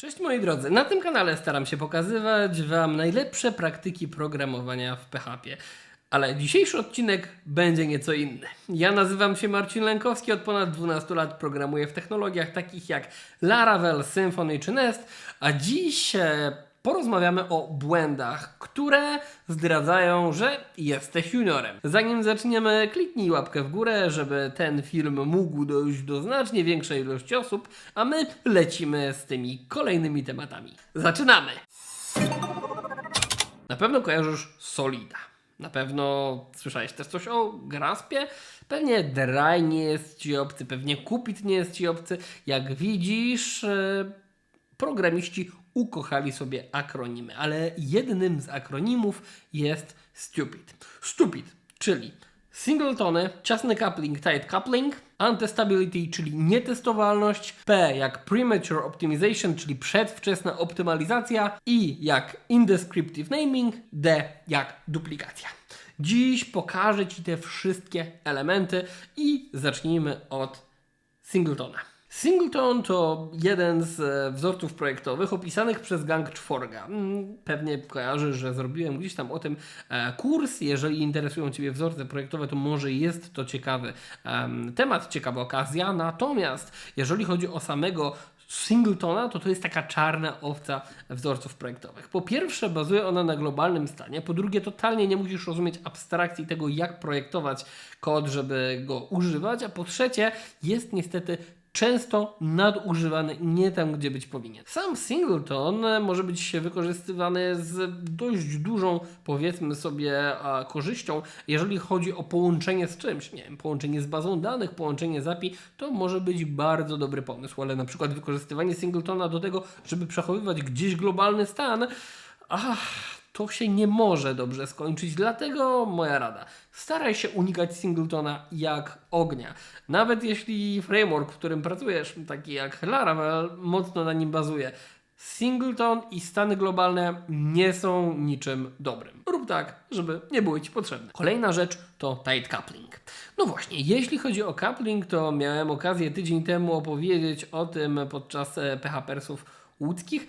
Cześć moi drodzy, na tym kanale staram się pokazywać Wam najlepsze praktyki programowania w PHP. Ale dzisiejszy odcinek będzie nieco inny. Ja nazywam się Marcin Lękowski, od ponad 12 lat programuję w technologiach takich jak Laravel, Symfony czy Nest, a dziś e, porozmawiamy o błędach, które zdradzają, że jesteś juniorem. Zanim zaczniemy, kliknij łapkę w górę, żeby ten film mógł dojść do znacznie większej ilości osób, a my lecimy z tymi kolejnymi tematami. Zaczynamy! Na pewno kojarzysz Solida. Na pewno słyszałeś też coś o Graspie. Pewnie Dry nie jest ci obcy, pewnie Kupit nie jest ci obcy. Jak widzisz, e, programiści ukochali sobie akronimy, ale jednym z akronimów jest STUPID. STUPID, czyli singletony, ciasny coupling, tight coupling, antestability, czyli nietestowalność, P jak premature optimization, czyli przedwczesna optymalizacja i jak indescriptive naming, D jak duplikacja. Dziś pokażę Ci te wszystkie elementy i zacznijmy od singletona. Singleton to jeden z e, wzorców projektowych opisanych przez gang Czworga. Mm, Pewnie kojarzysz, że zrobiłem gdzieś tam o tym e, kurs. Jeżeli interesują Ciebie wzorce projektowe, to może jest to ciekawy em, temat, ciekawa okazja. Natomiast jeżeli chodzi o samego Singletona, to to jest taka czarna owca wzorców projektowych. Po pierwsze, bazuje ona na globalnym stanie. Po drugie, totalnie nie musisz rozumieć abstrakcji tego, jak projektować kod, żeby go używać. A po trzecie, jest niestety często nadużywany nie tam, gdzie być powinien. Sam singleton może być wykorzystywany z dość dużą, powiedzmy sobie, korzyścią, jeżeli chodzi o połączenie z czymś. Nie wiem, połączenie z bazą danych, połączenie z API, to może być bardzo dobry pomysł, ale na przykład wykorzystywanie singletona do tego, żeby przechowywać gdzieś globalny stan, ach, to się nie może dobrze skończyć, dlatego moja rada. Staraj się unikać singletona jak ognia. Nawet jeśli framework, w którym pracujesz, taki jak Laravel, mocno na nim bazuje. Singleton i stany globalne nie są niczym dobrym. Rób tak, żeby nie były Ci potrzebne. Kolejna rzecz to tight coupling. No właśnie, jeśli chodzi o coupling, to miałem okazję tydzień temu opowiedzieć o tym podczas e, PHPersów łódzkich,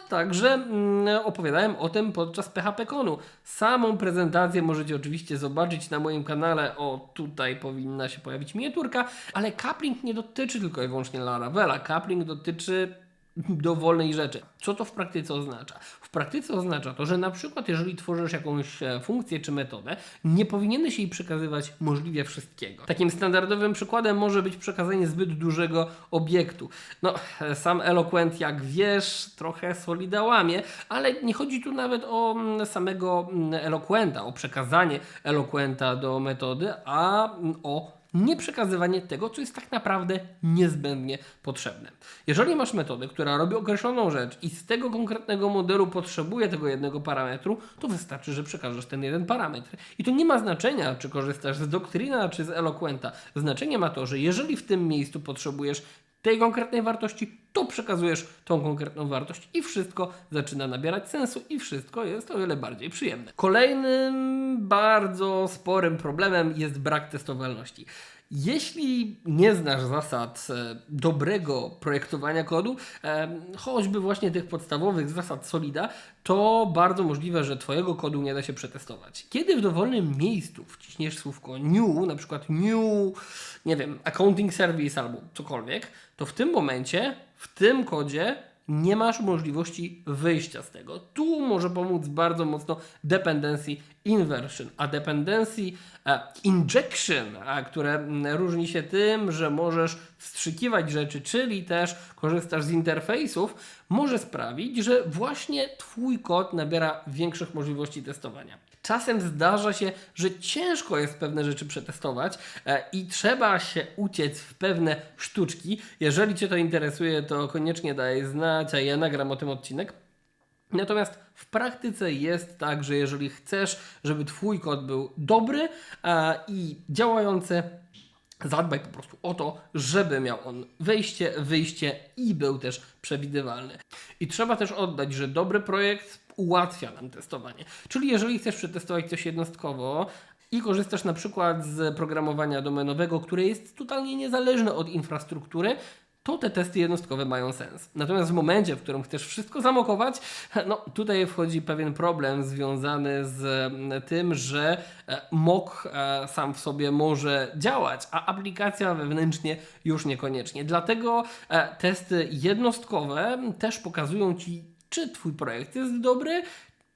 także mm, opowiadałem o tym podczas PHP-konu. Samą prezentację możecie oczywiście zobaczyć na moim kanale. O, tutaj powinna się pojawić miniaturka, ale coupling nie dotyczy tylko i wyłącznie Laravela. Coupling dotyczy dowolnej rzeczy. Co to w praktyce oznacza? Praktyce oznacza to, że na przykład jeżeli tworzysz jakąś e, funkcję czy metodę, nie powinieneś jej przekazywać możliwie wszystkiego. Takim standardowym przykładem może być przekazanie zbyt dużego obiektu. No, e, sam Eloquent, jak wiesz, trochę solida łamie, ale nie chodzi tu nawet o mm, samego mm, Eloquenta, o przekazanie Eloquenta do metody, a mm, o nie przekazywanie tego, co jest tak naprawdę niezbędnie potrzebne. Jeżeli masz metodę, która robi określoną rzecz i z tego konkretnego modelu potrzebuje tego jednego parametru, to wystarczy, że przekażesz ten jeden parametr. I to nie ma znaczenia, czy korzystasz z Doctrina, czy z Eloquenta. Znaczenie ma to, że jeżeli w tym miejscu potrzebujesz tej konkretnej wartości, to przekazujesz tą konkretną wartość i wszystko zaczyna nabierać sensu i wszystko jest o wiele bardziej przyjemne. Kolejnym bardzo sporym problemem jest brak testowalności. Jeśli nie znasz zasad e, dobrego projektowania kodu, e, choćby właśnie tych podstawowych zasad Solida, to bardzo możliwe, że Twojego kodu nie da się przetestować. Kiedy w dowolnym miejscu wciśniesz słówko new, na przykład new, nie wiem, accounting service albo cokolwiek, to w tym momencie, w tym kodzie nie masz możliwości wyjścia z tego. Tu może pomóc bardzo mocno dependency inversion, a dependency e, injection, które różni się tym, że możesz wstrzykiwać rzeczy, czyli też korzystasz z interfejsów, może sprawić, że właśnie Twój kod nabiera większych możliwości testowania. Czasem zdarza się, że ciężko jest pewne rzeczy przetestować e, i trzeba się uciec w pewne sztuczki. Jeżeli Cię to interesuje, to koniecznie daj znać, a ja nagram o tym odcinek. Natomiast w praktyce jest tak, że jeżeli chcesz, żeby Twój kod był dobry e, i działający, zadbaj po prostu o to, żeby miał on wejście, wyjście i był też przewidywalny. I trzeba też oddać, że dobry projekt ułatwia nam testowanie. Czyli jeżeli chcesz przetestować coś jednostkowo, i korzystasz na przykład z programowania domenowego, które jest totalnie niezależne od infrastruktury, to te testy jednostkowe mają sens. Natomiast w momencie, w którym chcesz wszystko zamokować, no tutaj wchodzi pewien problem związany z mm, tym, że e, mock e, sam w sobie może działać, a aplikacja wewnętrznie już niekoniecznie. Dlatego e, testy jednostkowe też pokazują Ci, czy Twój projekt jest dobry,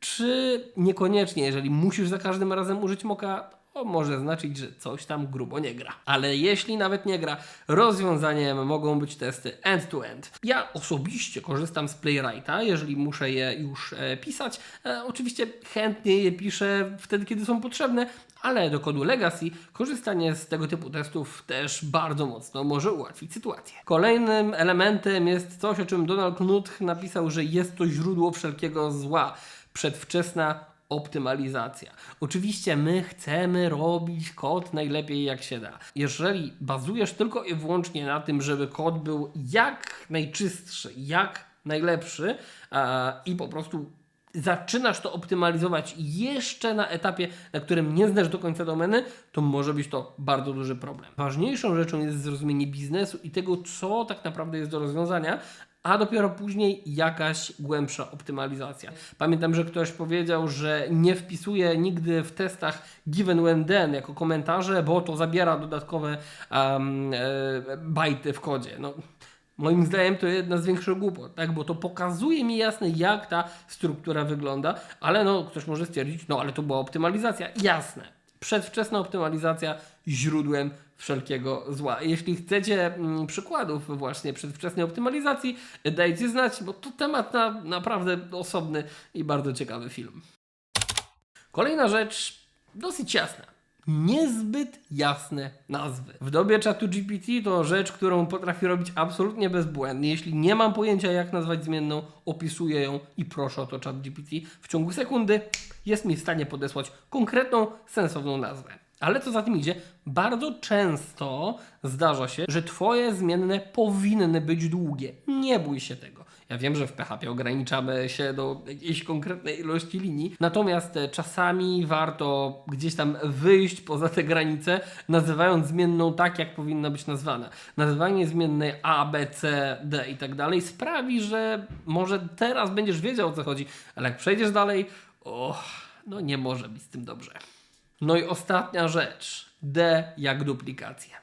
czy niekoniecznie, jeżeli musisz za każdym razem użyć moka, to może znaczyć, że coś tam grubo nie gra. Ale jeśli nawet nie gra, rozwiązaniem mogą być testy end-to-end. Ja osobiście korzystam z Playwrighta, jeżeli muszę je już e, pisać. E, oczywiście chętnie je piszę wtedy, kiedy są potrzebne, ale do kodu Legacy korzystanie z tego typu testów też bardzo mocno może ułatwić sytuację. Kolejnym elementem jest coś, o czym Donald Knuth napisał, że jest to źródło wszelkiego zła. Przedwczesna optymalizacja. Oczywiście my chcemy robić kod najlepiej jak się da. Jeżeli bazujesz tylko i wyłącznie na tym, żeby kod był jak najczystszy, jak najlepszy a, i po prostu zaczynasz to optymalizować jeszcze na etapie, na którym nie znasz do końca domeny, to może być to bardzo duży problem. Ważniejszą rzeczą jest zrozumienie biznesu i tego, co tak naprawdę jest do rozwiązania, a dopiero później jakaś głębsza optymalizacja. Pamiętam, że ktoś powiedział, że nie wpisuje nigdy w testach given when then jako komentarze, bo to zabiera dodatkowe um, bajty w kodzie. No, Moim zdaniem to jedna z większych głupot, tak? bo to pokazuje mi jasno, jak ta struktura wygląda, ale no, ktoś może stwierdzić, no ale to była optymalizacja. Jasne. Przedwczesna optymalizacja źródłem wszelkiego zła. Jeśli chcecie mm, przykładów właśnie przedwczesnej optymalizacji, dajcie znać, bo to temat na naprawdę osobny i bardzo ciekawy film. Kolejna rzecz, dosyć jasna. Niezbyt jasne nazwy. W dobie czatu GPT to rzecz, którą potrafi robić absolutnie bezbłędnie. Jeśli nie mam pojęcia, jak nazwać zmienną, opisuję ją i proszę o to czat GPT. W ciągu sekundy jest mi w stanie podesłać konkretną, sensowną nazwę. Ale co za tym idzie, bardzo często zdarza się, że Twoje zmienne powinny być długie. Nie bój się tego. Ja wiem, że w PHP ograniczamy się do jakiejś konkretnej ilości linii, natomiast e, czasami warto gdzieś tam wyjść poza te granice, nazywając zmienną tak, jak powinna być nazwana. Nazywanie zmiennej A, B, C, D i tak dalej sprawi, że może teraz będziesz wiedział o co chodzi, ale jak przejdziesz dalej, och, no nie może być z tym dobrze. No i ostatnia rzecz. D jak duplikacja.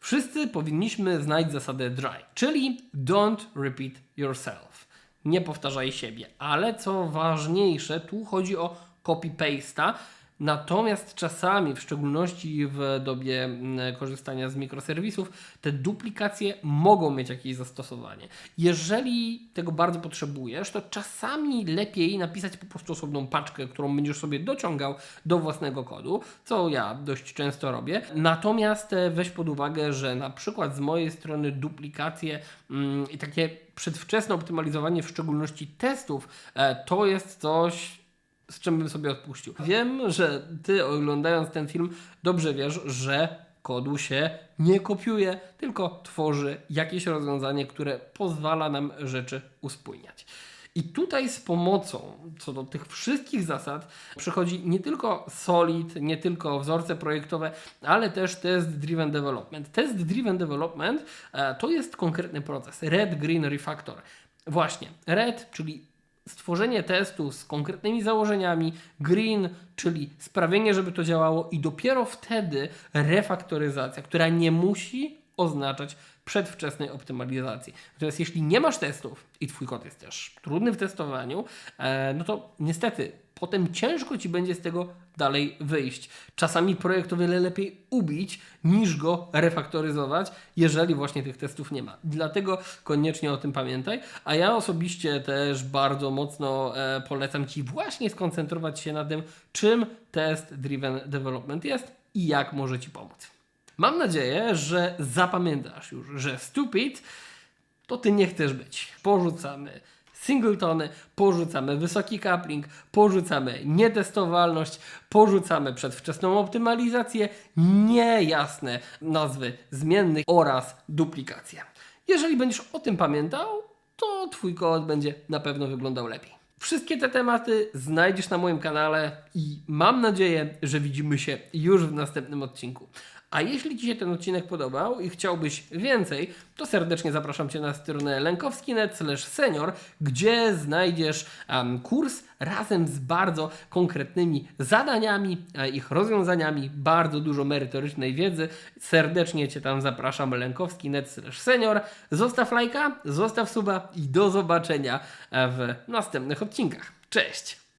Wszyscy powinniśmy znać zasadę dry, czyli don't repeat yourself. Nie powtarzaj siebie. Ale co ważniejsze, tu chodzi o copy-paste'a, Natomiast czasami, w szczególności w dobie mm, korzystania z mikroserwisów, te duplikacje mogą mieć jakieś zastosowanie. Jeżeli tego bardzo potrzebujesz, to czasami lepiej napisać po prostu osobną paczkę, którą będziesz sobie dociągał do własnego kodu, co ja dość często robię. Natomiast e, weź pod uwagę, że na przykład z mojej strony duplikacje mm, i takie przedwczesne optymalizowanie, w szczególności testów, e, to jest coś, z czym bym sobie odpuścił. Wiem, że ty oglądając ten film dobrze wiesz, że kodu się nie kopiuje, tylko tworzy jakieś rozwiązanie, które pozwala nam rzeczy uspójniać. I tutaj z pomocą co do tych wszystkich zasad przychodzi nie tylko Solid, nie tylko wzorce projektowe, ale też Test Driven Development. Test Driven Development e, to jest konkretny proces. Red, Green, Refactor. Właśnie, Red, czyli stworzenie testu z konkretnymi założeniami, green, czyli sprawienie, żeby to działało i dopiero wtedy refaktoryzacja, która nie musi oznaczać przedwczesnej optymalizacji. Natomiast jeśli nie masz testów i Twój kod jest też trudny w testowaniu, e, no to niestety potem ciężko Ci będzie z tego dalej wyjść. Czasami projekt o wiele lepiej ubić niż go refaktoryzować, jeżeli właśnie tych testów nie ma. Dlatego koniecznie o tym pamiętaj. A ja osobiście też bardzo mocno e, polecam Ci właśnie skoncentrować się na tym, czym test driven development jest i jak może Ci pomóc. Mam nadzieję, że zapamiętasz już, że stupid to Ty nie chcesz być. Porzucamy singletony, porzucamy wysoki coupling, porzucamy nietestowalność, porzucamy przedwczesną optymalizację, niejasne nazwy zmiennych oraz duplikację. Jeżeli będziesz o tym pamiętał, to Twój kod będzie na pewno wyglądał lepiej. Wszystkie te tematy znajdziesz na moim kanale i mam nadzieję, że widzimy się już w następnym odcinku. A jeśli Ci się ten odcinek podobał i chciałbyś więcej, to serdecznie zapraszam Cię na stronę lenkowski.net senior, gdzie znajdziesz em, kurs razem z bardzo konkretnymi zadaniami, e, ich rozwiązaniami, bardzo dużo merytorycznej wiedzy. Serdecznie Cię tam zapraszam, lenkowski.net senior. Zostaw lajka, zostaw suba i do zobaczenia e, w następnych odcinkach. Cześć!